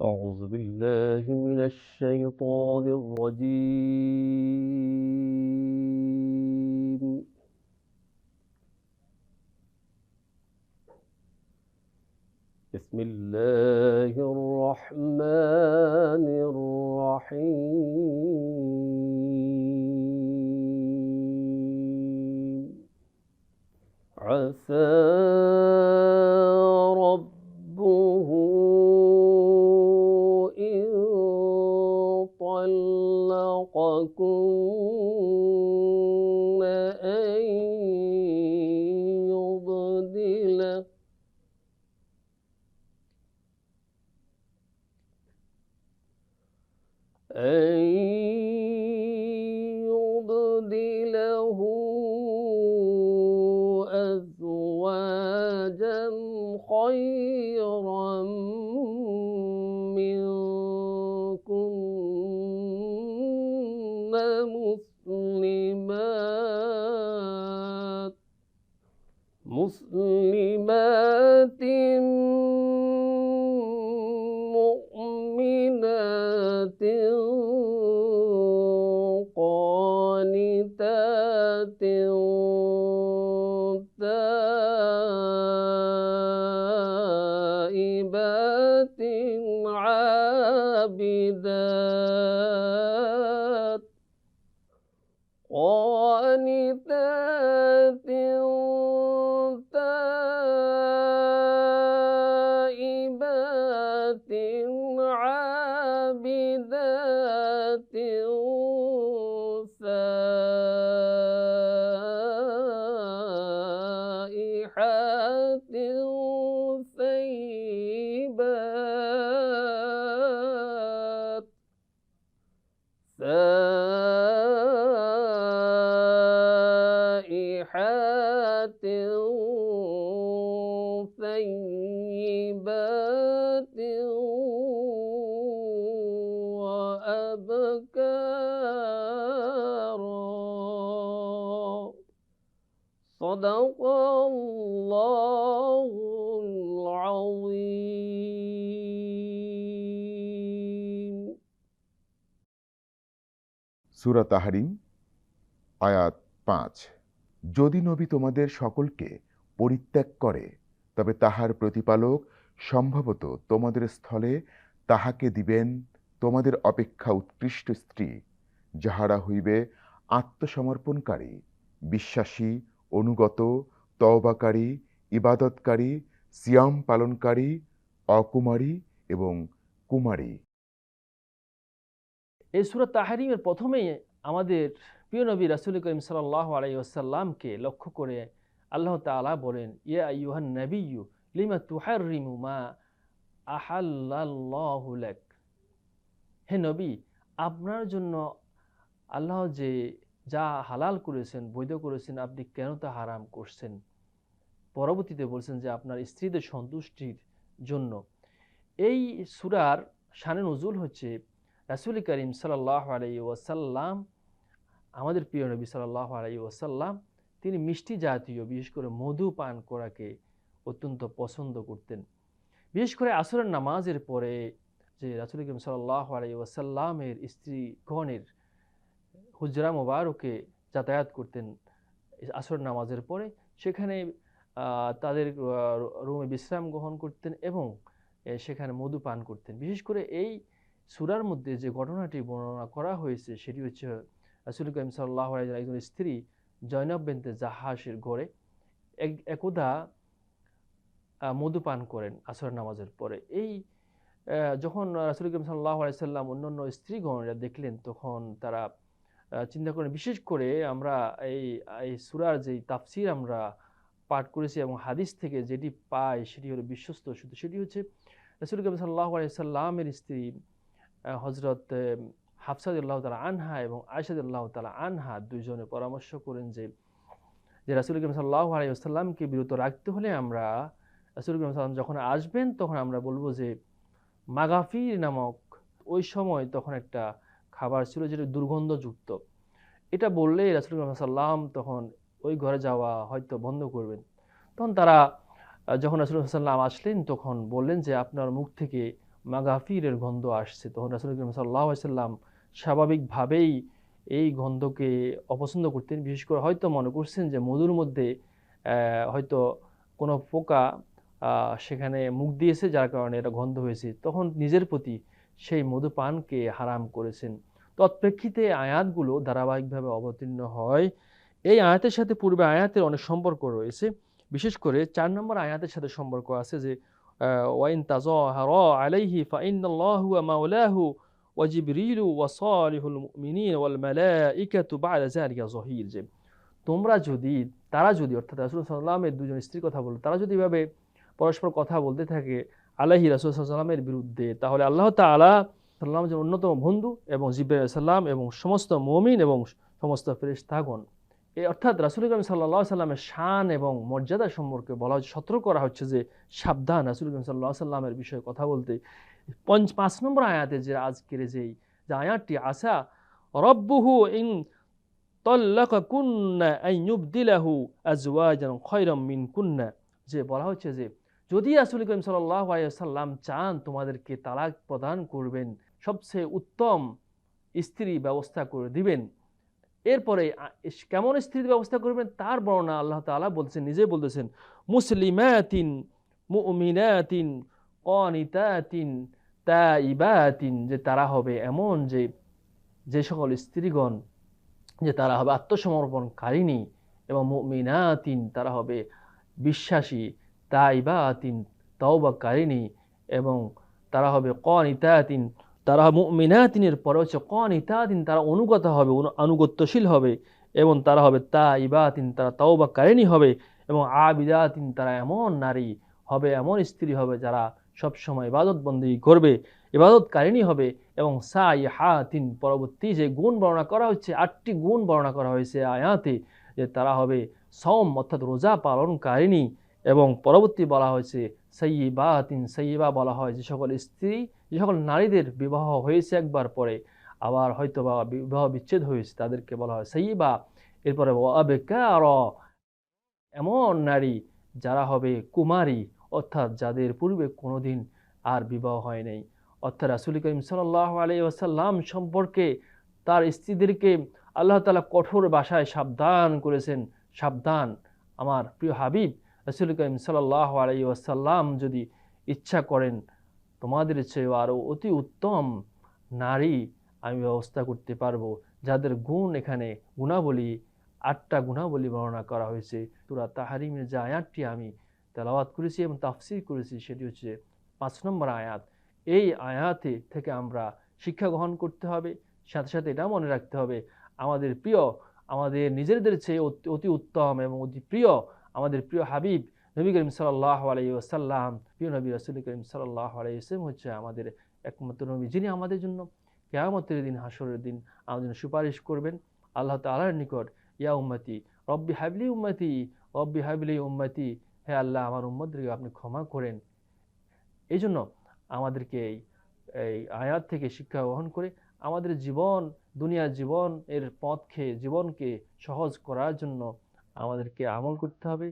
أعوذ بالله من الشيطان الرجيم. بسم الله الرحمن الرحيم. عسى عابدات قانتات تائبات عابدات. سائحات ثيبات وأبكارا صدق الله সুরা তাহারিম, আয়াত পাঁচ। যদি নবী তোমাদের সকলকে পরিত্যাগ করে, তবে তাহার প্রতিপালক সম্ভবত তোমাদের স্থলে তাহাকে দিবেন তোমাদের অপেক্ষা উৎকৃষ্ট স্ত্রী, যাহারা হইবে আত্মসমর্পণকারী, বিশ্বাসী, অনুগত, তওবাকারী, ইবাদতকারী, সিয়াম পালনকারী, অকুমারী এবং কুমারী। এই সুরা তাহারিমের প্রথমেই আমাদের প্রিয় নবী রাসুল করিম সাল্লাহ আলাইসাল্লামকে লক্ষ্য করে আল্লাহ তাআলা বলেন, ইয়া আইয়ুহান নবিয়্যু, লিমা তুহাররিমু মা আহাল্লাল্লাহু লাক? হে নবী, আপনার জন্য আল্লাহ যে যা হালাল করেছেন, বৈধ করেছেন, আপনি কেন তা হারাম করছেন? পরবর্তীতে বলছেন যে আপনার স্ত্রীদের সন্তুষ্টির জন্য। এই সুরার শানে নজুল হচ্ছে রাসুল করিম সাল্লাহ আলাই ওয়াসাল্লাম, আমাদের প্রিয় নবী সাল্লাহ আলাই ওয়াসাল্লাম, তিনি মিষ্টি জাতীয়, বিশেষ করে মধু পান করাকে অত্যন্ত পছন্দ করতেন। বিশেষ করে আসরের নামাজের পরে যে রাসুল করিম সাল্লাহ আলাই ওয়াসাল্লামের স্ত্রীগণের হুজরা মোবারকে যাতায়াত করতেন আসর নামাজের পরে, সেখানে তাদের রুমে বিশ্রাম গ্রহণ করতেন এবং সেখানে মধু পান করতেন। বিশেষ করে এই সুরার মধ্যে যে ঘটনাটি বর্ণনা করা হয়েছে, সেটি হচ্ছে রাসুল করিম সাল্লাহ একজন স্ত্রী জয়নব বেনতে জাহাসের ঘরে একদা মধু পান করেন আসর নামাজের পরে। এই যখন রাসুল করিম সাল্লাহ আলাইসাল্লাম অন্যান্য স্ত্রীগণরা দেখলেন, তখন তারা চিন্তা করেন, বিশেষ করে আমরা এই এই সুরার যেই তাফসির আমরা পাঠ করেছি এবং হাদিস থেকে যেটি পাই, সেটি হলো বিশ্বস্ত। শুধু সেটি হচ্ছে রসুল করিম সাল্লাহ আলাইসাল্লামের স্ত্রী হজরত হাফসাদুল্লাহ তালা আনহা এবং আয়সাদুল্লাহ তালা আনহা দুইজনে পরামর্শ করেন যে যে রাসুল করিম সাল্লাহ আলাইসাল্লামকে বিরত রাখতে হলে আমরা, রাসুল করিম সাল্লাম যখন আসবেন তখন আমরা বলব যে, মাগাফির নামক ওই সময় তখন একটা খাবার ছিল যেটা দুর্গন্ধযুক্ত। এটা বললে রাসুল করিম সাল্লাম তখন ওই ঘরে যাওয়া হয়তো বন্ধ করবেন। তখন তারা যখন রাসুল সাল্লাম আসলেন তখন বললেন যে, আপনার মুখ থেকে মাগাফিরের গন্ধ আসছে। তখন রাসুল করিম সাল্লাহ সাল্লাম স্বাভাবিকভাবেই এই গন্ধকে অপছন্দ করতেন। বিশেষ করে হয়তো মনে করছেন যে মধুর মধ্যে হয়তো কোনো পোকা সেখানে মুখ দিয়েছে, যার কারণে এটা গন্ধ হয়েছে। তখন নিজের প্রতি সেই মধুপানকে হারাম করেছেন। তৎপ্রেক্ষিতে আয়াতগুলো ধারাবাহিকভাবে অবতীর্ণ হয়। এই আয়াতের সাথে পূর্বে আয়াতের অনেক সম্পর্ক রয়েছে। বিশেষ করে চার নম্বর আয়াতের সাথে সম্পর্ক আছে যে ওয়াইন তাজাহারা আলাইহি ফাইন্নাল্লাহু ওয়া মাওলাহু ওয়া জিবরিলু ওয়া সালিহুল মুমিনিন ওয়াল মালাইকাতু বা'দা যালিকা যহির যে তোমরা যদি, তারা যদি, অর্থাৎ রাসূল সাল্লামের দুজন স্ত্রীর কথা বলো তারা যদি এভাবে পরস্পর কথা বলতে থাকে আলাহি রাসূল সাল্লামের বিরুদ্ধে, তাহলে আল্লাহ তাআলা সাল্লাম যে অন্যতম বন্ধু এবং জিব্রাইল সাল্লাম এবং সমস্ত মুমিন এবং সমস্ত ফেরেশতাগণ অর্থাৎ রাসূল করিম সাল্লাহ সাল্লামের শান এবং মর্যাদা সম্পর্কে বলা হচ্ছে, সতর্ক করা হচ্ছে যে সাবধান রাসূল সাল্লাহ সাল্লামের বিষয়ে কথা বলতে। পঞ্চ, পাঁচ নম্বর আয়াতে যে আজকের যেই যে আয়াতটি আসা রব্বুহু ইন খায়রাম মিন কুন্না যে বলা হচ্ছে যে, যদি রাসূল করিম সাল্লাল্লাহু সাল্লাম চান তোমাদেরকে তালাক প্রদান করবেন, সবচেয়ে উত্তম স্ত্রী ব্যবস্থা করে দিবেন। এরপরে কেমন স্ত্রীর ব্যবস্থা করবেন তার বর্ণনা আল্লাহ তাআলা বলছেন নিজে বলতেছেন, মুসলিমাতিন মুমিনাতিন অনিতাতিন তাইবাতিন, যে তারা হবে এমন যে যে সকল স্ত্রীগণ, যে তারা হবে আত্মসমর্পণকারিণী এবং মুমিনাতিন তারা হবে বিশ্বাসী, তাইবাতিন, তওবাকারিণী এবং তারা হবে কনিতাতিন তারা মুমিনাতিনের পরে হচ্ছে কনিতাতিন তারা অনুগত হবে আনুগত্যশীল হবে এবং তারা হবে তাইবাতিন, তারা তওবাকারিণী হবে এবং আবিদাতিন তারা এমন নারী হবে, এমন স্ত্রী হবে যারা সবসময় ইবাদত বন্দী করবে, ইবাদতকারিণী হবে এবং সাই হাতিন পরবর্তী যে গুণ বর্ণনা করা হচ্ছে আটটি গুণ বর্ণনা করা হয়েছে আয়াতে যে তারা হবে সম অর্থাৎ রোজা পালনকারিণী। এবং পরবর্তী বলা হয়েছে সৈয়বা তিন সৈয়বা বলা হয় যে সকল স্ত্রী, যে সকল নারীদের বিবাহ হয়েছে একবার পরে, আবার হয়তো বা বিবাহ বিচ্ছেদ হয়েছে, তাদেরকে বলা হয় সৈয়বা এরপরে অবেকার এমন নারী যারা হবে কুমারী, অর্থাৎ যাদের পূর্বে কোনোদিন আর বিবাহ হয় নাই। অর্থাৎ রাসুল করিম সাল্লাহ আলাই ওয়াসাল্লাম সম্পর্কে তার স্ত্রীদেরকে আল্লাহ তালা কঠোর ভাষায় সাবধান করেছেন। সাবধান, আমার প্রিয় হাবিব রাসুল করিম সাল্লাহ আলাই ওয়াসাল্লাম যদি ইচ্ছা করেন, তোমাদের চেয়েও আরও অতি উত্তম নারী আমি ব্যবস্থা করতে পারব, যাদের গুণ এখানে গুণাবলী, আটটা গুণাবলী বর্ণনা করা হয়েছে। তুরা তাহারিমের যে আয়াতটি আমি তেলাওয়াত করেছি এবং তাফসির করেছি, সেটি হচ্ছে পাঁচ নম্বর আয়াত। এই আয়াতে থেকে আমরা শিক্ষা গ্রহণ করতে হবে, সাথে সাথে এটা মনে রাখতে হবে, আমাদের প্রিয়, আমাদের নিজেদের চেয়ে অতি- অতি উত্তম এবং অতি প্রিয় আমাদের প্রিয় হাবিব, নবী করিম সাল্লাহ আলাই ওসাল্লাম প্রিয় নবী রসুল করিম সাল্লাহ আলাই হচ্ছে আমাদের একমাত্র নবী, যিনি আমাদের জন্য কেয়ামতের দিন হাসরের দিন আমাদের সুপারিশ করবেন। আল্লাহ তাআলার নিকট, ইয়া উম্মতি, রব্বি হাবলি উম্মতি, রব্বি হাবলি উম্মতি, হে আল্লাহ আমার উম্মতদেরকে আপনি ক্ষমা করেন। এই জন্য আমাদেরকে এই এই আয়াত থেকে শিক্ষা গ্রহণ করে আমাদের জীবন, দুনিয়ার জীবন এর পথকে, জীবনকে সহজ করার জন্য আমাদেরকে আমল করতে হবে।